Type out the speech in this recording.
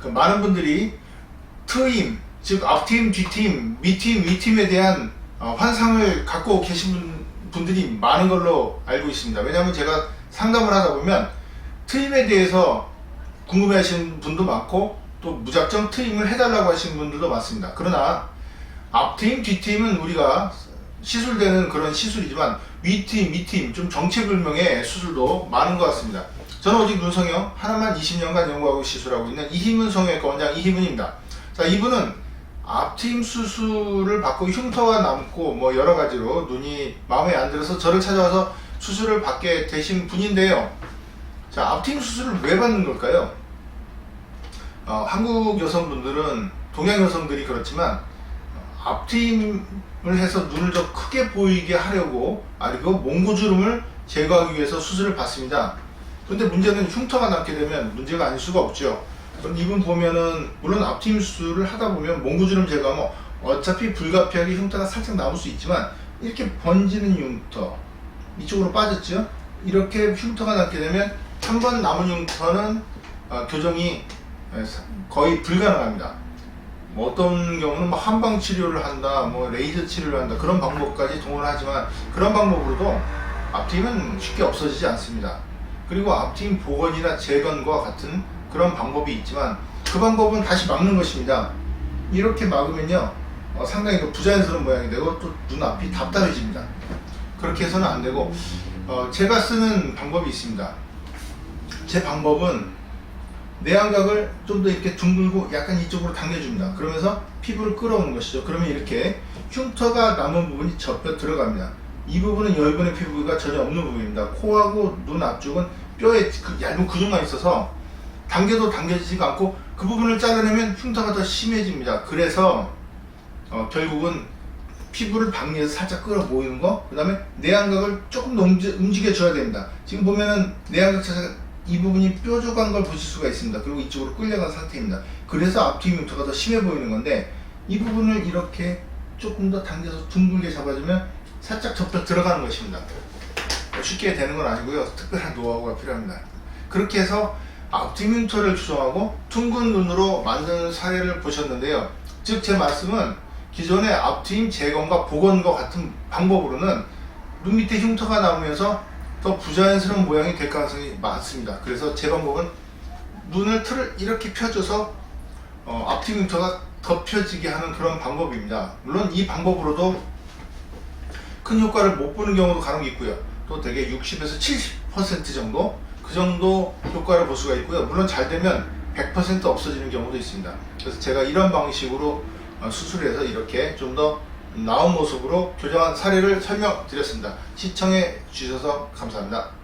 그 많은 분들이 트임, 즉 앞팀, 뒤팀, 밑팀, 위팀에 대한 어, 환상을 갖고 계신 분- 분들이 많은 걸로 알고 있습니다. 왜냐하면 제가 상담을 하다 보면 트임에 대해서 궁금해하시는 분도 많고 또 무작정 트임을 해달라고 하시는 분들도 많습니다. 그러나 앞팀, 뒤팀은 우리가 시술되는 그런 시술이지만 위팀, 밑팀 좀 정체불명의 수술도 많은 것 같습니다. 저는 오직 눈성형 하나만 20년간 연구하고 시술하고 있는 이희문 성형외과 원장 이희문입니다. 자 이분은 앞팀 수술을 받고 흉터가 남고 뭐 여러 가지로 눈이 마음에 안 들어서 저를 찾아와서 수술을 받게 되신 분인데요. 자 앞팀 수술을 왜 받는 걸까요? 어, 한국 여성분들은 동양 여성들이 그렇지만 어, 앞팀을 해서 눈을 더 크게 보이게 하려고 아 그리고 몽고주름을 제거하기 위해서 수술을 받습니다. 근데 문제는 흉터가 남게 되면 문제가 아닐 수가 없죠. 그럼 이분 보면은 물론 앞팀 수술을 하다 보면 몽고주름 제거하면 어차피 불가피하게 흉터가 살짝 남을 수 있지만 이렇게 번지는 흉터 이쪽으로 빠졌죠. 이렇게 흉터가 남게 되면 한 번 남은 흉터는 어, 교정이 에, 사- 거의 불가능합니다. 뭐 어떤 경우는 뭐 한방 치료를 한다, 뭐 레이저 치료를 한다 그런 방법까지 동원을 하지만 그런 방법으로도 앞팀은 쉽게 없어지지 않습니다. 그리고 앞팀 복원이나 재건과 같은 그런 방법이 있지만 그 방법은 다시 막는 것입니다. 이렇게 막으면요 어, 상당히 그 부자연스러운 모양이 되고 또 눈앞이 답답해집니다. 그렇게 해서는 안 되고 어, 제가 쓰는 방법이 있습니다. 제 방법은 내안각을 좀 더 이렇게 둥글고 약간 이쪽으로 당겨줍니다. 그러면서 피부를 끌어오는 것이죠. 그러면 이렇게 흉터가 남은 부분이 접혀 들어갑니다. 이 부분은 여러분의 피부가 전혀 없는 부분입니다. 코하고 눈 앞쪽은 뼈에 그 얇은 근육만 있어서 당겨도 당겨지지가 않고 그 부분을 잘라내면 흉터가 더 심해집니다. 그래서 어, 결국은 피부를 방리해서 살짝 끌어 모이는 거, 그 다음에 내안각을 조금 더 움직여 줘야 됩니다. 지금 보면은 내안각 자체가 이 부분이 뾰족한 걸 보실 수가 있습니다. 그리고 이쪽으로 끌려간 상태입니다. 그래서 앞뒤 흉터가 더 심해 보이는 건데 이 부분을 이렇게 조금 더 당겨서 둥글게 잡아주면 살짝 접혀 들어가는 것입니다. 쉽게 되는 건 아니고요. 특별한 노하우가 필요합니다. 그렇게 해서 앞뒤 흉터를 조정하고 둥근 눈으로 만드는 사례를 보셨는데요. 즉 제 말씀은 기존의 앞트임 재건과 복원과 같은 방법으로는 눈 밑에 흉터가 남으면서 더 부자연스러운 모양이 될 가능성이 많습니다. 그래서 제 방법은 눈을 틀을 이렇게 펴줘서 어, 흉터가 덮여지게 하는 그런 방법입니다. 물론 이 방법으로도 큰 효과를 못 보는 경우도 간혹 있고요. 또 되게 60에서 70% 정도 그 정도 효과를 볼 수가 있고요. 물론 잘 되면 100% 없어지는 경우도 있습니다. 그래서 제가 이런 방식으로 어, 수술해서 이렇게 좀더 나은 모습으로 교정한 사례를 설명드렸습니다. 시청해 주셔서 감사합니다.